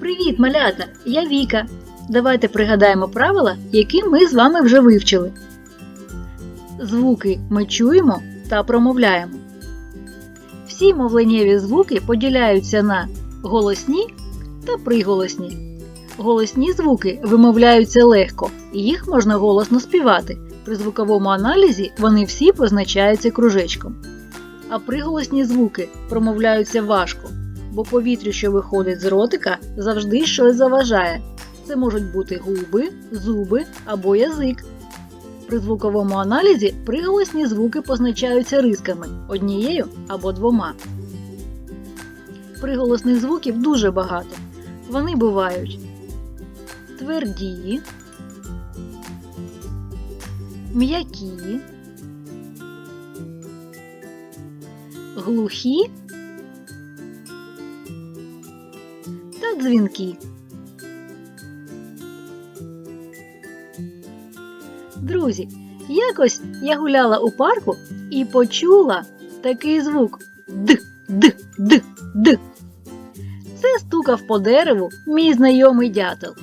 Привіт, малята! Я Віка. Давайте пригадаємо правила, які ми з вами вже вивчили. Звуки ми чуємо та промовляємо. Всі мовленнєві звуки поділяються на голосні та приголосні. Голосні звуки вимовляються легко, і їх можна голосно співати. При звуковому аналізі вони всі позначаються кружечком. А приголосні звуки промовляються важко, бо повітрю, що виходить з ротика, завжди щось заважає. Це можуть бути губи, зуби або язик. При звуковому аналізі приголосні звуки позначаються рисками однією або двома. Приголосних звуків дуже багато. Вони бувають тверді, м'які, глухі та дзвінкі. Друзі, якось я гуляла у парку і почула такий звук д д д д. Це стукав по дереву мій знайомий дятел.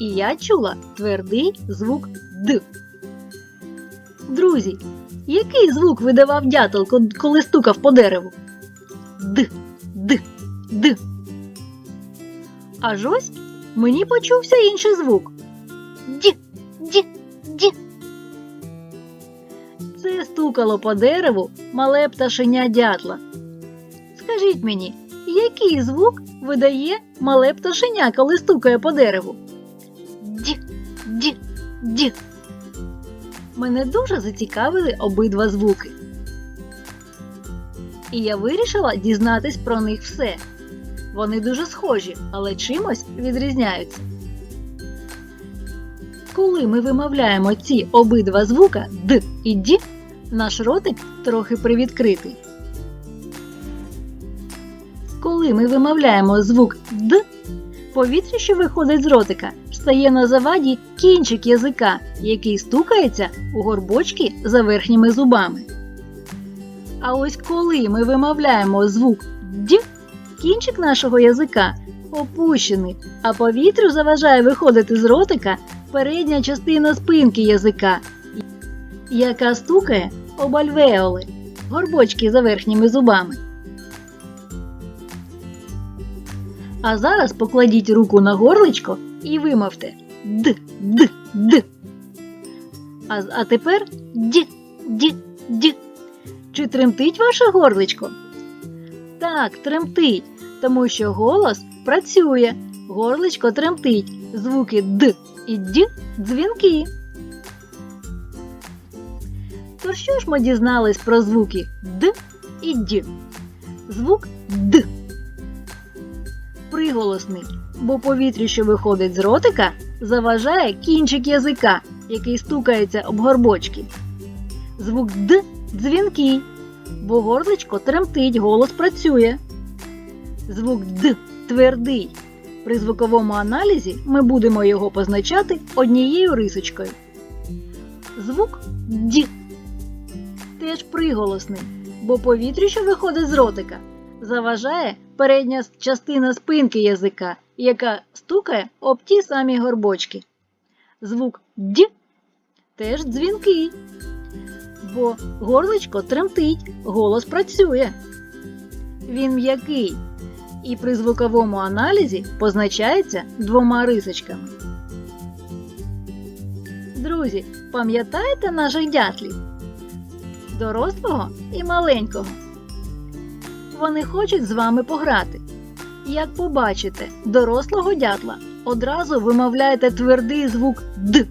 І я чула твердий звук д. Друзі, який звук видавав дятел, коли стукав по дереву? Д, д, д. Аж ось мені почувся інший звук. Ді, ді, ді. Це стукало по дереву мале пташеня дятла. Скажіть мені, який звук видає мале пташеня, коли стукає по дереву? Ді, ді, ді. Мене дуже зацікавили обидва звуки. І я вирішила дізнатись про них все. Вони дуже схожі, але чимось відрізняються. Коли ми вимовляємо ці обидва звука Д і Д, наш ротик трохи привідкритий. Коли ми вимовляємо звук Д, повітря, що виходить з ротика, стає на заваді кінчик язика, який стукається у горбочки за верхніми зубами. А ось коли ми вимовляємо звук Д, кінчик нашого язика опущений, а повітрю заважає виходити з ротика передня частина спинки язика, яка стукає об альвеоли, горбочки за верхніми зубами. А зараз покладіть руку на горличко і вимовте д, д, д. А, а тепер д, д, д. Чи тремтить ваше горличко? Так, тремтить, тому що голос працює, горличко тремтить, звуки д і д дзвінки. То що ж ми дізнались про звуки д і д? Звук д приголосний, бо повітря, що виходить з ротика, заважає кінчик язика, який стукається об горбочки. Звук Д дзвінкий, бо горличко тремтить, голос працює. Звук Д твердий. При звуковому аналізі ми будемо його позначати однією рисочкою. Звук Д теж приголосний, бо повітря, що виходить з ротика, заважає передня частина спинки язика, яка стукає об ті самі горбочки. Звук Д теж дзвінкий, бо горличко тремтить, голос працює. Він м'який і при звуковому аналізі позначається двома рисочками. Друзі, пам'ятаєте наших дятлів? Дорослого і маленького. Вони хочуть з вами пограти. Як побачите дорослого дятла, одразу вимовляєте твердий звук Д.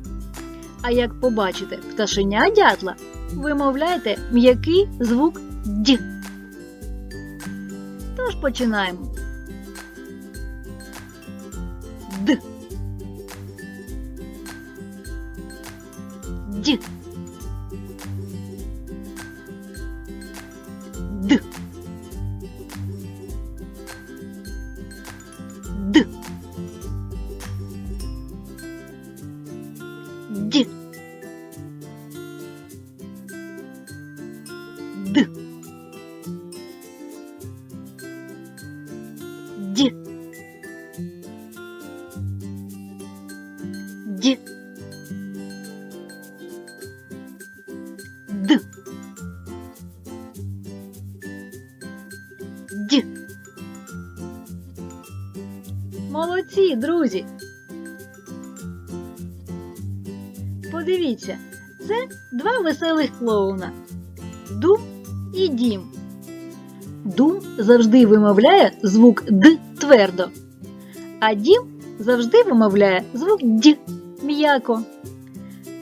А як побачите пташеня дятла, вимовляєте м'який звук Д. Тож починаємо. Д. Д. Д. Молодці, друзі. Подивіться, це два веселих клоуна. Дум і дім. Дум завжди вимовляє звук Д твердо, а дім завжди вимовляє звук Д м'яко.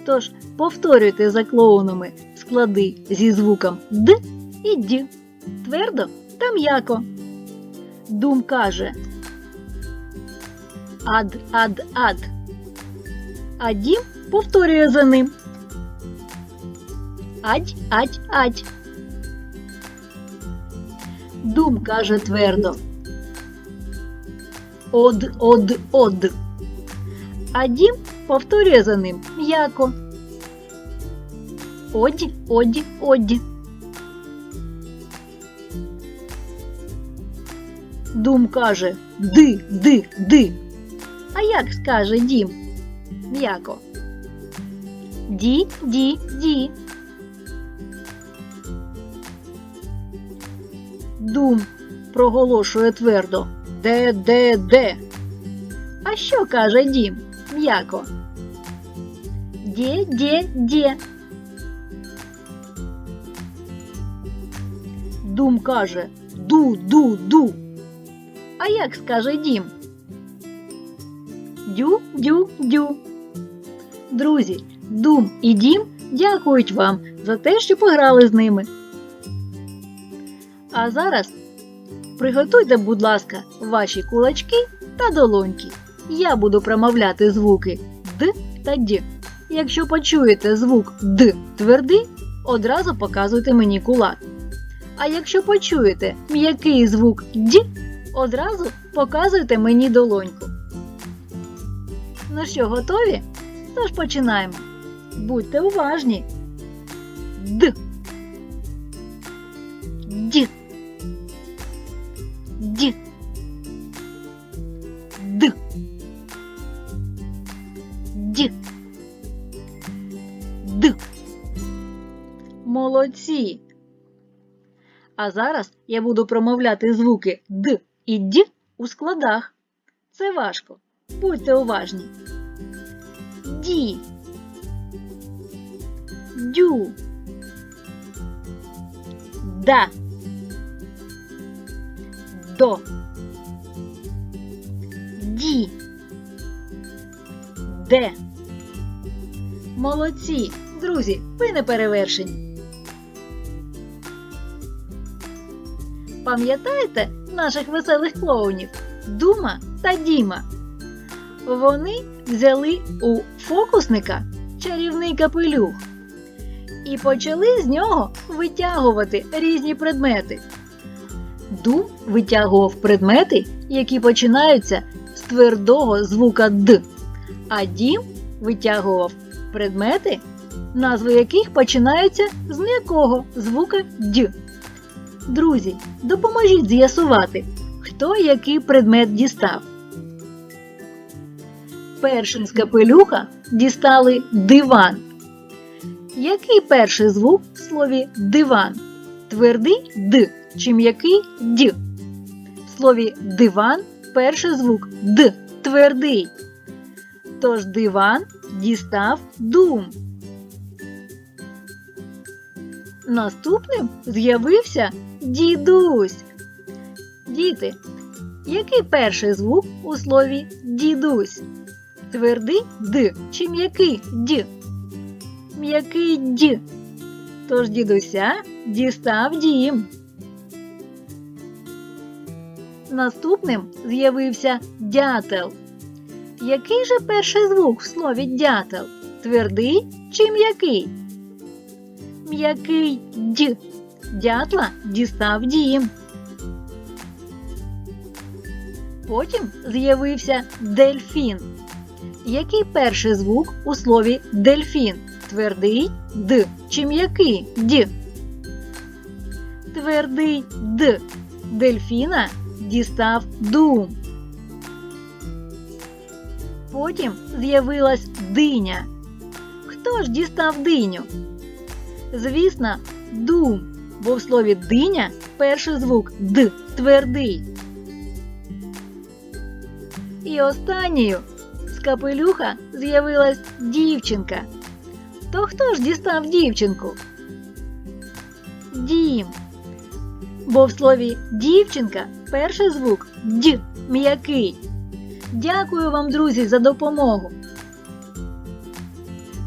Тож повторюйте за клоунами склади зі звуком Д і Д твердо та м'яко. Дум каже Ад, ад, ад. А дім повторює за ним. Адь, адь, адь. Дум каже твердо. Од, од, од. А дім повторює за ним м'яко. Оді, оді, оді. Дум каже ди, ди, ди. А як скаже дім? М'яко. Ді, ді, ді. Дум проголошує твердо. Де, де, де. А що каже дім? М'яко. Де, де, де. Дум каже ду, ду, ду. А як скаже дім? Дю, дю, дю. Друзі, Дум і Дім дякують вам за те, що пограли з ними. А зараз приготуйте, будь ласка, ваші кулачки та долоньки. Я буду промовляти звуки Д та Д. Якщо почуєте звук Д твердий, одразу показуйте мені кулак. А якщо почуєте м'який звук Д, одразу показуйте мені долоньку. Ну що, готові? Тож починаємо. Будьте уважні. Д. Д. Д. Д. Д. Д. Молодці. А зараз я буду промовляти звуки Д і Д у складах. Це важко. Будьте уважні. Ді. Дю. Да. До. Ді. Де. Молодці, друзі, ви не перевершені. Пам'ятаєте наших веселих клоунів Дума та Діма? Вони взяли у фокусника чарівний капелюх і почали з нього витягувати різні предмети. Дум витягував предмети, які починаються з твердого звука Д, а дім витягував предмети, назви яких починаються з м'якого звука Д. Друзі, допоможіть з'ясувати, хто який предмет дістав. Першим з капелюха дістали диван. Який перший звук в слові диван? Твердий Д чи м'який Д? В слові диван перший звук Д твердий. Тож диван дістав дум. Наступним з'явився дідусь. Діти, який перший звук у слові дідусь? Твердий Д чи м'який Д? М'який Д. Тож дідуся дістав дім. Наступним з'явився дятел. Який же перший звук в слові дятел? Твердий чи м'який? М'який Д. Дятла дістав дім. Потім з'явився дельфін. Який перший звук у слові дельфін? Твердий Д чи м'який Д? Твердий Д. Дельфіна дістав дум. Потім з'явилась диня. Хто ж дістав диню? Звісно, дум. Бо в слові диня перший звук Д твердий. І останньою з капелюха з'явилась дівчинка. То хто ж дістав дівчинку? Дім. Бо в слові дівчинка перший звук Д м'який. Дякую вам, друзі, за допомогу.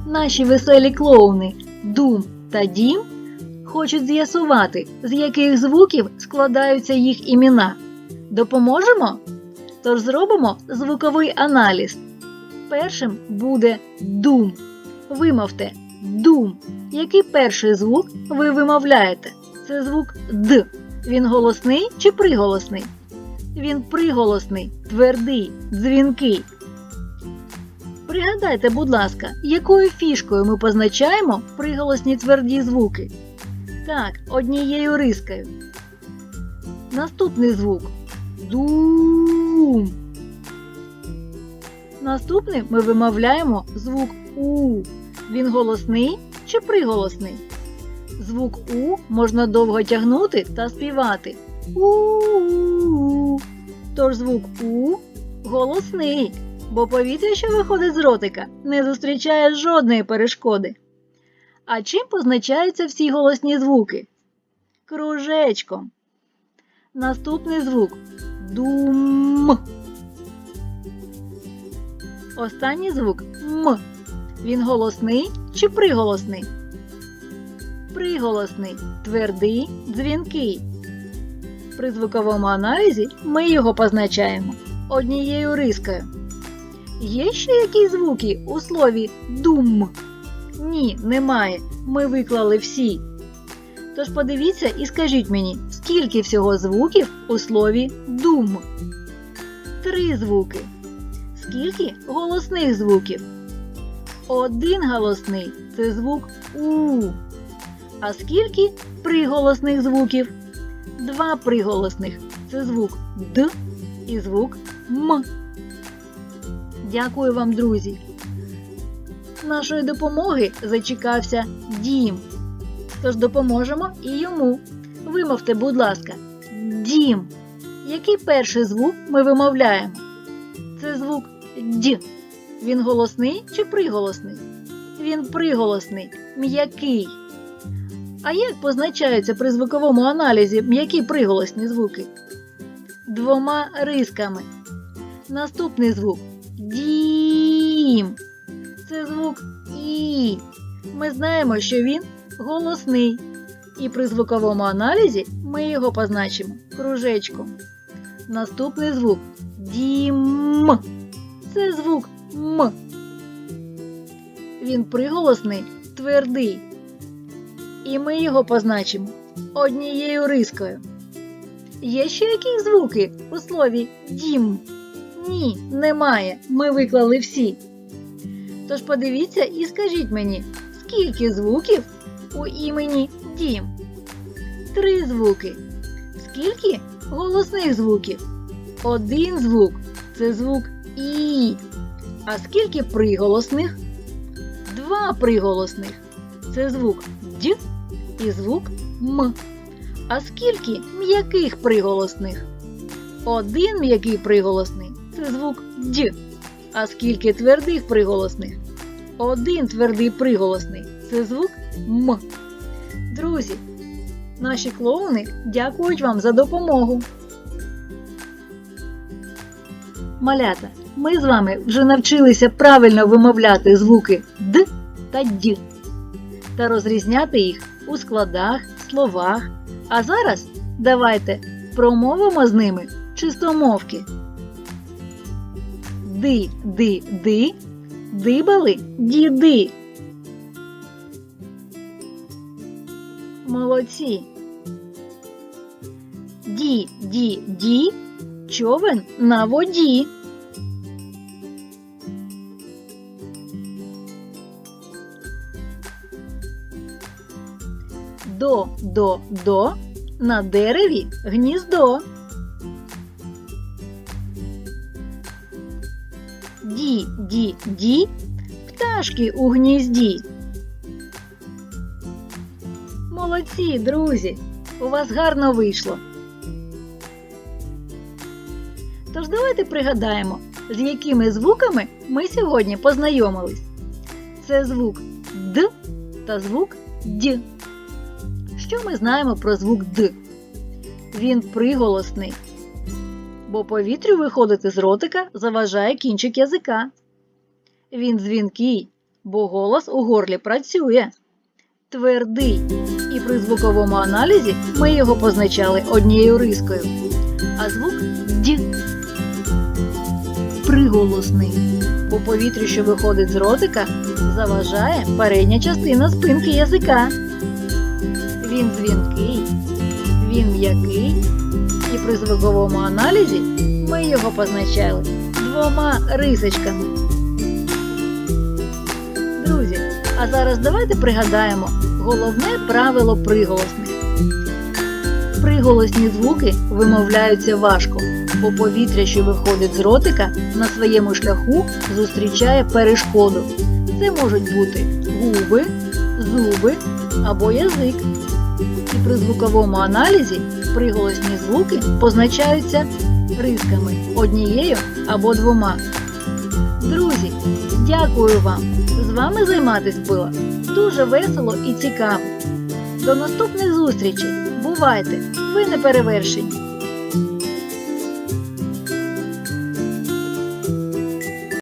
Наші веселі клоуни Дум та Дім хочуть з'ясувати, з яких звуків складаються їх імена. Допоможемо? Тож зробимо звуковий аналіз. Першим буде дум. Вимовте дум. Який перший звук ви вимовляєте? Це звук Д. Він голосний чи приголосний? Він приголосний, твердий, дзвінкий. Пригадайте, будь ласка, якою фішкою ми позначаємо приголосні тверді звуки? Так, однією рискою. Наступний звук дум. Наступним ми вимовляємо звук У. Він голосний чи приголосний? Звук У можна довго тягнути та співати. У. Тож звук У голосний, бо повітря, що виходить з ротика, не зустрічає жодної перешкоди. А чим позначаються всі голосні звуки? Кружечком. Наступний звук дум. Останній звук М. Він голосний чи приголосний? Приголосний, твердий, дзвінкий. При звуковому аналізі ми його позначаємо однією рискою. Є ще якісь звуки у слові дум? Ні, немає. Ми виклали всі. Тож подивіться і скажіть мені, скільки всього звуків у слові дум? Три звуки. Скільки голосних звуків? Один голосний це звук У. А скільки приголосних звуків? Два приголосних це звук Д і звук М. Дякую вам, друзі. Нашої допомоги зачекався дім. Тож допоможемо і йому. Вимовте, будь ласка, дім. Який перший звук ми вимовляємо? Це звук Д. Він голосний чи приголосний? Він приголосний, м'який. А як позначаються при звуковому аналізі м'які приголосні звуки? Двома рисками. Наступний звук дім. Це звук І. Ми знаємо, що він голосний. І при звуковому аналізі ми його позначимо кружечком. Наступний звук дім. Це звук М. Він приголосний, твердий. І ми його позначимо однією рискою. Є ще якісь звуки у слові дім? Ні, немає. Ми виклали всі. Тож подивіться і скажіть мені, скільки звуків у імені дім? Три звуки. Скільки голосних звуків? Один звук це звук І. А скільки приголосних? Два приголосних. Це звук Д і звук М. А скільки м'яких приголосних? Один м'який приголосний це звук Д. А скільки твердих приголосних? Один твердий приголосний це звук М. Друзі, наші клоуни дякують вам за допомогу. Малята, ми з вами вже навчилися правильно вимовляти звуки Д та Д та розрізняти їх у складах, словах. А зараз давайте промовимо з ними чистомовки. Ди, ди, ди, дибали діди. Молодці. Ді, ді, ді, човен на воді. До, до, до, на дереві гніздо. Ді, ді, пташки у гнізді. Молодці, друзі! У вас гарно вийшло. Тож давайте пригадаємо, з якими звуками ми сьогодні познайомились. Це звук Д та звук Д. Що ми знаємо про звук Д? Він приголосний, бо повітрю виходити з ротика заважає кінчик язика. Він дзвінкий, бо голос у горлі працює. Твердий, і при звуковому аналізі ми його позначали однією рискою. А звук Д приголосний, бо повітрю, що виходить з ротика, заважає передня частина спинки язика. Він дзвінкий, він м'який, і при звуковому аналізі ми його позначали двома рисочками. А зараз давайте пригадаємо головне правило приголосних. Приголосні звуки вимовляються важко, бо повітря, що виходить з ротика, на своєму шляху зустрічає перешкоду. Це можуть бути губи, зуби або язик. І при звуковому аналізі приголосні звуки позначаються рисками однією або двома. Друзі, дякую вам! З вами займатись було дуже весело і цікаво. До наступних зустрічей! Бувайте! Ви не перевершені!